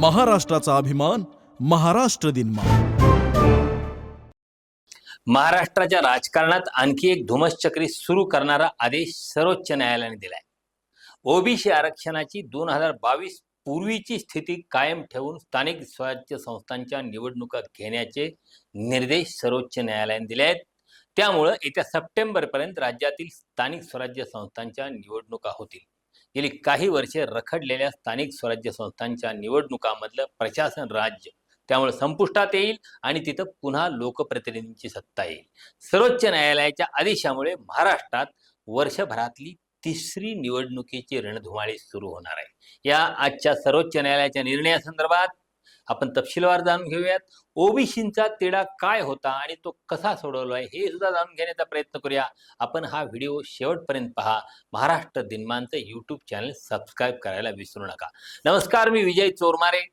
महाराष्ट्राचा अभिमान महाराष्ट्र दिन महाराष्ट्राच्या राजकारणात आणखी एक धुमश्चक्री सुरू करणारा आदेश सर्वोच्च न्यायालयाने दिलाय. ओबीसी आरक्षणाची दोन हजार बावीस पूर्वीची स्थिती कायम ठेवून स्थानिक स्वराज्य संस्थांच्या निवडणुका घेण्याचे निर्देश सर्वोच्च न्यायालयाने दिले आहेत. त्यामुळं येत्या सप्टेंबरपर्यंत राज्यातील स्थानिक स्वराज्य संस्थांच्या निवडणुका होतील. गेली काही वर्षे रखडलेल्या स्थानिक स्वराज्य संस्थांच्या निवडणुकामधलं प्रशासन राज्य त्यामुळे संपुष्टात येईल आणि तिथं पुन्हा लोकप्रतिनिधींची सत्ता येईल. सर्वोच्च न्यायालयाच्या आदेशामुळे महाराष्ट्रात वर्षभरातली तिसरी निवडणुकीची रणधुमाळी सुरू होणार आहे. या आजच्या सर्वोच्च न्यायालयाच्या निर्णयासंदर्भात आपण तपशीलवार जाणून घेऊयात. ओबीसींचा तिढा काय होता आणि तो कसा सोडवलाय हे सुद्धा जाणून घेण्याचा प्रयत्न करूया. आपण हा व्हिडिओ शेवटपर्यंत पहा. महाराष्ट्र दिनमानचं यूट्यूब चॅनल सबस्क्राईब करायला विसरू नका. नमस्कार मी विजय चोरमारे.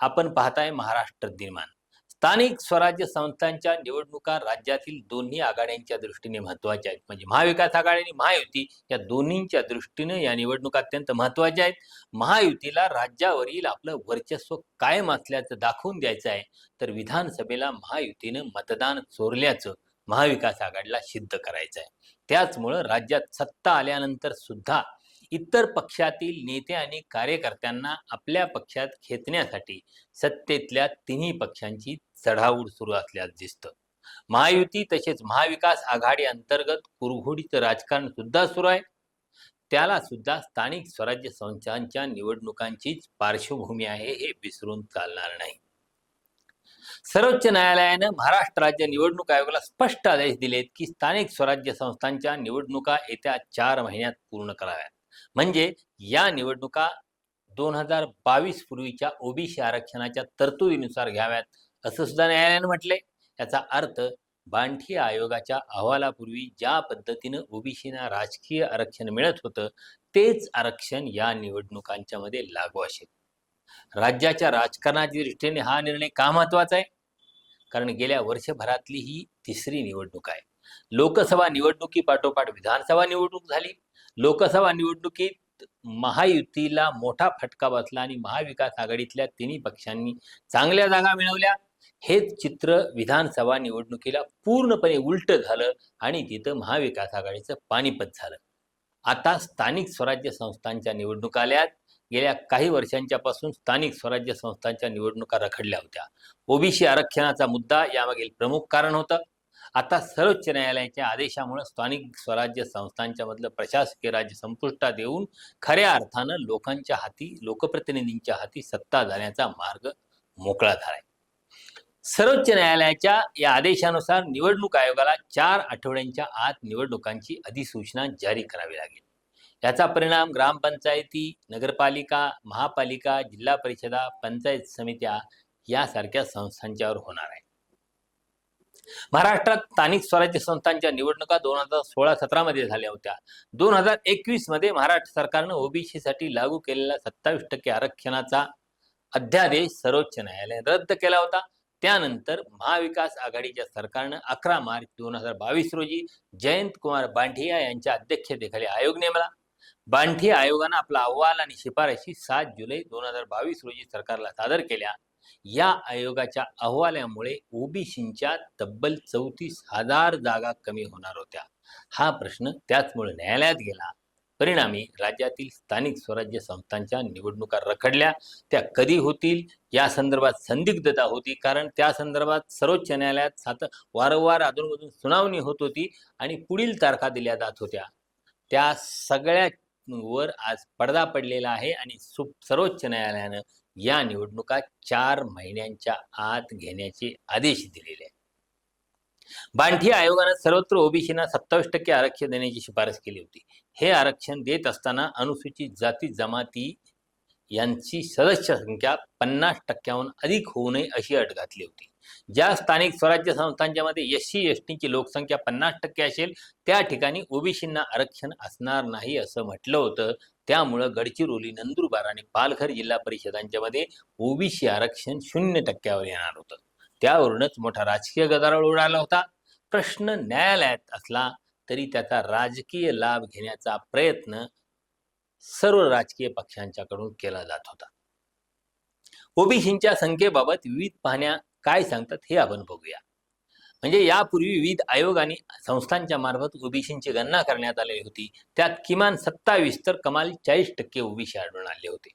आपण पाहताय महाराष्ट्र दिनमान. स्थानिक स्वराज्य संस्थांच्या निवडणुका राज्यातील दोन्ही आघाड्यांच्या दृष्टीने महत्त्वाच्या आहेत. म्हणजे महाविकास आघाडी आणि महायुती या दोन्हींच्या दृष्टीने या निवडणुका अत्यंत महत्त्वाच्या आहेत. महायुतीला राज्यावरील आपलं वर्चस्व कायम असल्याचं दाखवून द्यायचं आहे. तर विधानसभेला महायुतीनं मतदान चोरल्याचं महाविकास आघाडीला सिद्ध करायचं आहे. त्याचमुळं राज्यात सत्ता आल्यानंतर सुद्धा इतर पक्षातील नेते आणि कार्यकर्त्यांना आपल्या पक्षात खेचण्यासाठी सत्तेतल्या तिन्ही पक्षांची चढाओढ सुरू असल्याचं दिसतं. महायुती तसेच महाविकास आघाडी अंतर्गत कुरघोडीचं राजकारण सुद्धा सुरू आहे. त्याला सुद्धा स्थानिक स्वराज्य संस्थांच्या निवडणुकांचीच पार्श्वभूमी आहे हे विसरून चालणार नाही. सर्वोच्च न्यायालयानं महाराष्ट्र राज्य निवडणूक आयोगाला स्पष्ट आदेश दिलेत की स्थानिक स्वराज्य संस्थांच्या निवडणुका येत्या चार महिन्यात पूर्ण कराव्यात. म्हणजे या निवडणुका दोन हजार बावीस पूर्वीच्या ओबीसी आरक्षणाच्या तरतुदीनुसार घ्याव्यात असं सुद्धा न्यायालयानं म्हटलंय. याचा अर्थ बांठी आयोगाच्या अहवालापूर्वी ज्या पद्धतीनं ओबीसीना राजकीय आरक्षण मिळत होतं तेच आरक्षण या निवडणुकांच्या मध्ये लागू असेल. राज्याच्या राजकारणाच्या दृष्टीने हा निर्णय का महत्त्वाचा आहे? कारण गेल्या वर्षभरातली ही तिसरी निवडणूक आहे. लोकसभा निवडणुकीपाठोपाठ विधानसभा निवडणूक झाली. लोकसभा निवडणुकीत महायुतीला मोठा फटका बसला आणि महाविकास आघाडीतल्या तिन्ही पक्षांनी चांगल्या जागा मिळवल्या. हेच चित्र विधानसभा निवडणुकीला पूर्णपणे उलट झालं आणि तिथं महाविकास आघाडीचं पानिपत झालं. आता स्थानिक स्वराज्य संस्थांच्या निवडणुका आल्यात. गेल्या काही वर्षांच्या पासून स्थानिक स्वराज्य संस्थांच्या निवडणुका रखडल्या होत्या. ओबीसी आरक्षणाचा मुद्दा यामागील प्रमुख कारण होतं. आता सर्वोच्च न्यायालयाच्या आदेशामुळे स्थानिक स्वराज्य संस्थांच्या मधलं प्रशासकीय राज्य संपुष्टात येऊन खऱ्या अर्थानं लोकांच्या हाती लोकप्रतिनिधींच्या हाती सत्ता जाण्याचा मार्ग मोकळा झालाय. सर्वोच्च न्यायालयाच्या या आदेशानुसार निवडणूक आयोगाला चार आठवड्यांच्या आत निवडणुकांची अधिसूचना जारी करावी लागेल. याचा परिणाम ग्रामपंचायती नगरपालिका महापालिका जिल्हा परिषदा पंचायत समित्या यासारख्या संस्थांच्यावर होणार आहे. महाराष्ट्रात स्थानिक स्वराज्य संस्थांच्या निवडणुका दोन हजार सोळा सतरामध्ये झाल्या होत्या. दोन हजार एकवीसमध्ये महाराष्ट्र सरकारनं ओबीसीसाठी लागू केलेला सत्तावीस टक्के आरक्षणाचा अध्यादेश सर्वोच्च न्यायालयाने रद्द केला होता. त्यानंतर महाविकास आघाडीच्या सरकारनं अकरा मार्च दोन हजार बावीस रोजी जयंत कुमार बांठिया यांच्या अध्यक्षतेखाली आयोग नेमला. बांठिया आयोगानं आपला अहवाल आणि शिफारशी सात जुलै दोन हजार बावीस रोजी सरकारला सादर केल्या. या आयोगाच्या अहवालामुळे ओबीसींच्या तब्बल चौतीस हजार जागा कमी होणार होत्या. हा प्रश्न त्याचमुळे न्यायालयात गेला. परिणामी राज्यातील स्थानिक स्वराज्य संस्थांच्या निवडणुका रखडल्या. त्या कधी होतील? या संदर्भात संदिग्धता होती. कारण त्या संदर्भात सर्वोच्च न्यायालयात सात वारंवार अधूनमधून सुनावणी होत होती आणि पुढील तारखा दिल्या जात होत्या. त्या सगळ्या वर आज पडदा पडलेला आहे आणि सु सर्वोच्च न्यायालयानं या निवडणुका चार महिन्यांच्या आत घेण्याचे आदेश दिलेले आहेत. बांठी आयोगानं सर्वत्र ओबीसीना सत्तावीस टक्के आरक्षण देण्याची शिफारस केली होती. हे आरक्षण देत असताना अनुसूचित जाती जमाती यांची सदस्य संख्या पन्नास टक्क्याहून अधिक होऊ नये अशी अट घातली होती. ज्या स्थानिक स्वराज्य संस्थांच्या मध्ये एस सी एस टीची लोकसंख्या पन्नास टक्के असेल त्या ठिकाणी ओबीसींना आरक्षण असणार नाही असं म्हटलं होतं. त्यामुळं गडचिरोली नंदुरबार आणि पालघर जिल्हा परिषदांच्या मध्ये ओबीसी आरक्षण शून्य टक्क्यावर येणार होतं. त्यावरूनच मोठा राजकीय गदारोळ उडाला होता. प्रश्न न्यायालयात असला तरी त्याचा राजकीय लाभ घेण्याचा प्रयत्न सर्व राजकीय पक्षांच्याकडून केला जात होता. ओबीसींच्या संख्येबाबत विविध पाहण्या काय सांगतात हे आपण बघूया. म्हणजे यापूर्वी विविध आयोग आणि संस्थांच्या मार्फत ओबीसींची गणना करण्यात आलेली होती. त्यात किमान सत्तावीस तर कमाल चाळीस टक्के ओबीसी आढळून आले होते.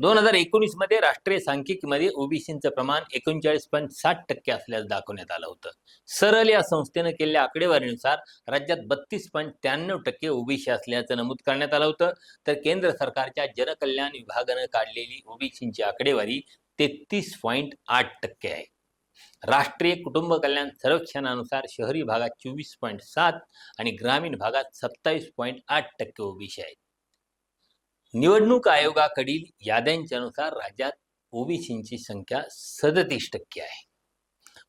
दोन हजार एकोणीसमध्ये राष्ट्रीय सांख्यिकीमध्ये ओबीसींचं प्रमाण एकोणचाळीस पॉईंट साठ टक्के असल्याचं दाखवण्यात आलं होतं. सरल या संस्थेनं केलेल्या आकडेवारीनुसार राज्यात बत्तीस पॉईंट त्र्याण्णव टक्के ओबीसी असल्याचं नमूद करण्यात आलं होतं. तर केंद्र सरकारच्या जनकल्याण विभागानं काढलेली ओबीसींची आकडेवारी तेहतीस पॉईंट आठ टक्के आहे. राष्ट्रीय कुटुंब कल्याण सर्वेक्षणानुसार शहरी भागात चोवीस पॉईंट सात आणि ग्रामीण भागात सत्तावीस पॉईंट आठ टक्के ओबीसी आहेत. निवडणूक आयोगाकडील याद्यांच्या अनुसार राज्यात ओबीसींची संख्या सदतीस टक्के आहे.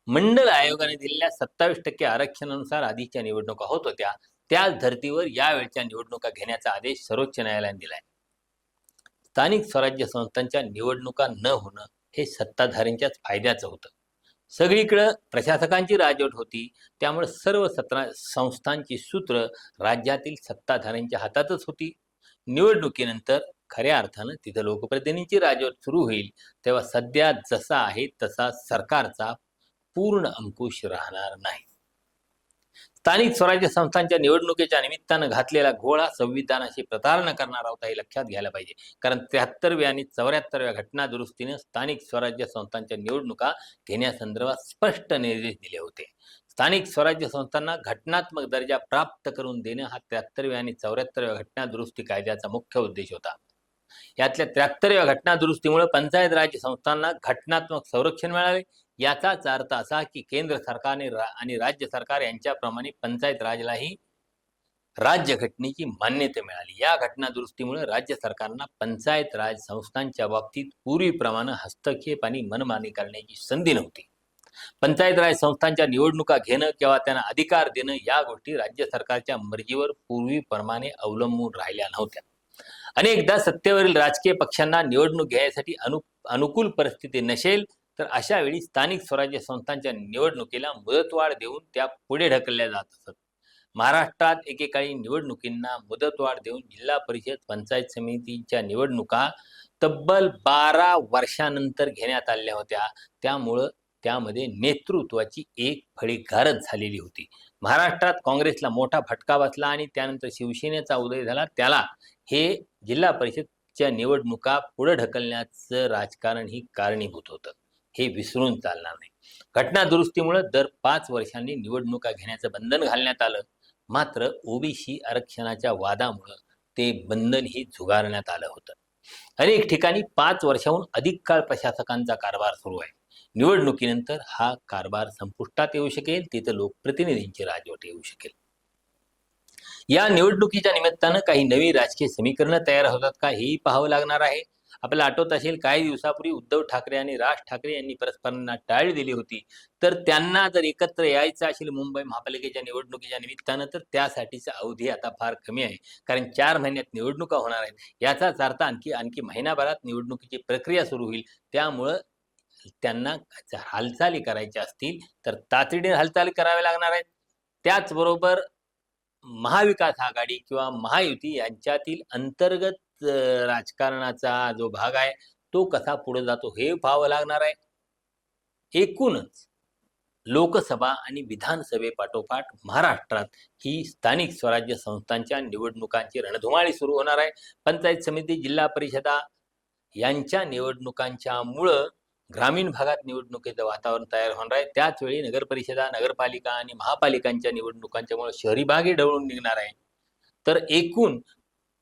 मंडल आयोगाने दिलेल्या सत्तावीस टक्के आरक्षणानुसार आधीच्या निवडणुका होत होत्या. त्याच धर्तीवर यावेळच्या निवडणुका घेण्याचा आदेश सर्वोच्च न्यायालयाने दिलाय. स्थानिक स्वराज्य संस्थांच्या निवडणुका न होणं हे सत्ताधाऱ्यांच्याच फायद्याचं होतं. सगळीकडं प्रशासकांची राजवट होती. त्यामुळे सर्व सत्रा संस्थांची सूत्र राज्यातील सत्ताधाऱ्यांच्या हातातच होती. निवडणुकीनंतर खऱ्या अर्थानं तिथं लोकप्रतिनिधींची राजवट सुरू होईल. तेव्हा सध्या जसा आहे तसा सरकारचा पूर्ण अंकुश राहणार नाही. स्थानिक स्वराज्य संस्थांच्या निवडणुकीच्या निमित्तानं घातलेला घोळा संविधानाशी प्रतारणा करणारा होता हे लक्षात घ्यायला पाहिजे. कारण त्र्याहत्तरव्या आणि चौऱ्याहत्तरव्या घटना दुरुस्तीने स्थानिक स्वराज्य संस्थांच्या निवडणुका घेण्यासंदर्भात स्पष्ट निर्देश दिले होते. स्थानिक स्वराज्य संस्थांना घटनात्मक दर्जा प्राप्त करून देणं हा त्र्याहत्तरव्या आणि चौऱ्याहत्तरव्या घटना दुरुस्ती कायद्याचा मुख्य उद्देश होता. यातल्या त्र्याहत्तरव्या घटना दुरुस्तीमुळे पंचायत राज्य संस्थांना घटनात्मक संरक्षण मिळाले याचाच अर्थ असा की केंद्र सरकारने रा- आणि राज्य सरकार यांच्याप्रमाणे पंचायत राजलाही राज्य घटनेची मान्यता मिळाली. या घटना दुरुस्तीमुळे राज्य सरकारना पंचायत राज संस्थांच्या बाबतीत पूर्वीप्रमाणे हस्तक्षेप आणि मनमानी करण्याची संधी नव्हती. पंचायत राज संस्थांच्या निवडणुका घेणं किंवा त्यांना अधिकार देणं या गोष्टी राज्य सरकारच्या मर्जीवर पूर्वीप्रमाणे अवलंबून राहिल्या नव्हत्या. अनेकदा सत्तेवरील राजकीय पक्षांना निवडणूक घ्यायसाठी अनु अनुकूल परिस्थिती नसेल तर अशा वेळी स्थानिक स्वराज्य संस्थांच्या निवडणुकीला मुदतवाढ देऊन त्या पुढे ढकलल्या जात असत. महाराष्ट्रात एकेकाळी निवडणुकींना मुदतवाढ देऊन जिल्हा परिषद पंचायत समितीच्या निवडणुका तब्बल बारा वर्षानंतर घेण्यात आल्या होत्या. त्यामुळं त्यामध्ये नेतृत्वाची एक फळी गारद झालेली होती. महाराष्ट्रात काँग्रेसला मोठा फटका बसला आणि त्यानंतर शिवसेनेचा उदय झाला. त्याला हे जिल्हा परिषदच्या निवडणुका पुढे ढकलण्याचं राजकारण ही कारणीभूत होतं. हे विसरून चालणार नाही. घटना दुरुस्तीमुळे दर पाच वर्षांनी निवडणुका घेण्याचं बंधन घालण्यात आलं. मात्र ओबीसी आरक्षणाच्या वादामुळं ते बंधन ही झुगारण्यात आलं होतं. अनेक ठिकाणी पाच वर्षाहून अधिक काळ प्रशासकांचा कारभार सुरू आहे. निवडणुकीनंतर हा कारभार संपुष्टात येऊ शकेल तिथं लोकप्रतिनिधींची राजवट येऊ शकेल. या निवडणुकीच्या निमित्तानं काही नवी राजकीय समीकरणं तयार होतात का हेही पाहावं लागणार आहे. आपल्याला आठवत असेल काही दिवसापूर्वी उद्धव ठाकरे आणि राज ठाकरे यांनी परस्परांना टाळी दिली होती. तर त्यांना जर एकत्र यायचं असेल मुंबई महापालिकेच्या निवडणुकीच्या निमित्तानं तर त्यासाठीचा अवधी आता फार कमी आहे. कारण चार महिन्यात निवडणुका होणार आहेत. याचाच अर्थ आणखी आणखी महिनाभरात निवडणुकीची प्रक्रिया सुरू होईल. त्यामुळं त्यांना हालचाली करायच्या असतील तर तातडीने हालचाली कराव्या लागणार आहेत. त्याचबरोबर महाविकास आघाडी किंवा महायुती यांच्यातील अंतर्गत राजकारणाचा जो भाग आहे तो कसा पुढे जातो हे पाहावं लागणार आहे. एकूणच लोकसभा आणि विधानसभेपाठोपाठ महाराष्ट्रात ही स्थानिक स्वराज्य संस्थांच्या निवडणुकांची रणधुमाळी सुरू होणार आहे. पंचायत समिती जिल्हा परिषदा यांच्या निवडणुकांच्या मुळं ग्रामीण भागात निवडणुकीचं वातावरण तयार होणार आहे. त्याच वेळी नगर परिषदा नगरपालिका आणि महापालिकांच्या निवडणुकांच्यामुळे शहरी भागही ढवळून निघणार आहे. तर एकूण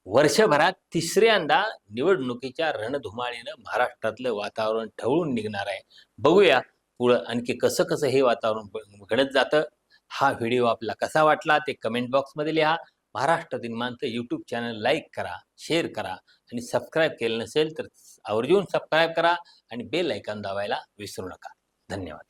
वर्षभरात तिसऱ्यांदा निवडणुकीच्या रणधुमाळीनं महाराष्ट्रातलं वातावरण ढवळून निघणार आहे. बघूया पुढं आणखी कसं कसं हे वातावरण घडत जातं. हा व्हिडिओ आपला कसा वाटला ते कमेंट बॉक्समध्ये लिहा. महाराष्ट्र दिनमानचं यूट्यूब चॅनल लाईक करा शेअर करा आणि सबस्क्राईब केलं नसेल तर आवर्जून सबस्क्राईब करा आणि बेल ऐकॉन दाबायला विसरू नका. धन्यवाद.